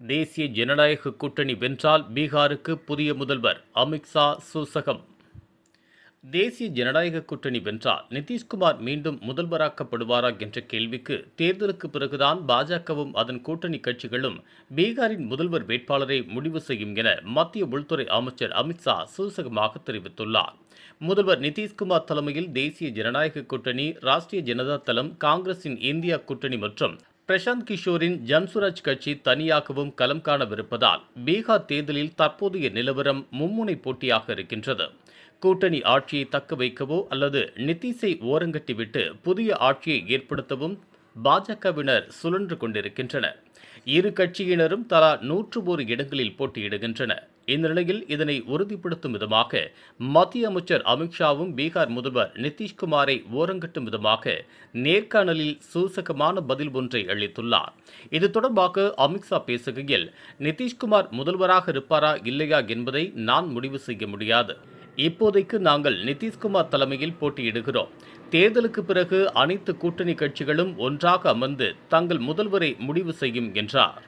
தேசிய ஜனநாயக கூட்டணி வென்றால் பீகாருக்கு புதிய முதல்வர் அமித்ஷா சூசகம். தேசிய ஜனநாயக கூட்டணி வென்றால் நிதிஷ்குமார் மீண்டும் முதல்வராக்கப்படுவாரா என்ற கேள்விக்கு தேர்தலுக்கு பிறகுதான் பாஜகவும் அதன் கூட்டணி கட்சிகளும் பீகாரின் முதல்வர் வேட்பாளரை முடிவு செய்யும் என மத்திய உள்துறை அமைச்சர் அமித்ஷா சூசகமாக தெரிவித்துள்ளார். முதல்வர் நிதிஷ்குமார் தலைமையில் தேசிய ஜனநாயக கூட்டணி ராஷ்டிரிய ஜனதா தளம் காங்கிரசின் இந்தியா கூட்டணி மற்றும் பிரசாந்த் கிஷோரின் ஜன்சுராஜ் கட்சி தனியாகவும் களம் காணவிருப்பதால் பீகார் தேர்தலில் தற்போதைய நிலவரம் மும்முனை போட்டியாக இருக்கின்றது. கூட்டணி ஆட்சியை தக்க வைக்கவோ அல்லது நிதிஷை ஓரங்கட்டிவிட்டு புதிய ஆட்சியை ஏற்படுத்தவும் பாஜகவினர் சுழன்று கொண்டிருக்கின்றனர். இரு கட்சியினரும் தலா நூற்று ஒரு இடங்களில் போட்டியிடுகின்றனர் இந்நிலையில் இதனை உறுதிப்படுத்தும் விதமாக மத்திய அமைச்சர் அமித்ஷாவும் பீகார் முதல்வர் நிதிஷ்குமாரை ஓரங்கட்டும் விதமாக நேர்காணலில் சூசகமான பதில் ஒன்றை அளித்துள்ளார். இது தொடர்பாக அமித்ஷா பேசுகையில் நிதிஷ்குமார் முதல்வராக இருப்பாரா இல்லையா என்பதை நான் முடிவு செய்ய முடியாது. இப்போதைக்கு நாங்கள் நிதிஷ்குமார் தலைமையில் போட்டியிடுகிறோம். தேர்தலுக்கு பிறகு அனைத்து கூட்டணி கட்சிகளும் ஒன்றாக அமர்ந்து தங்கள் முதல்வரை முடிவு செய்யும் என்றார்.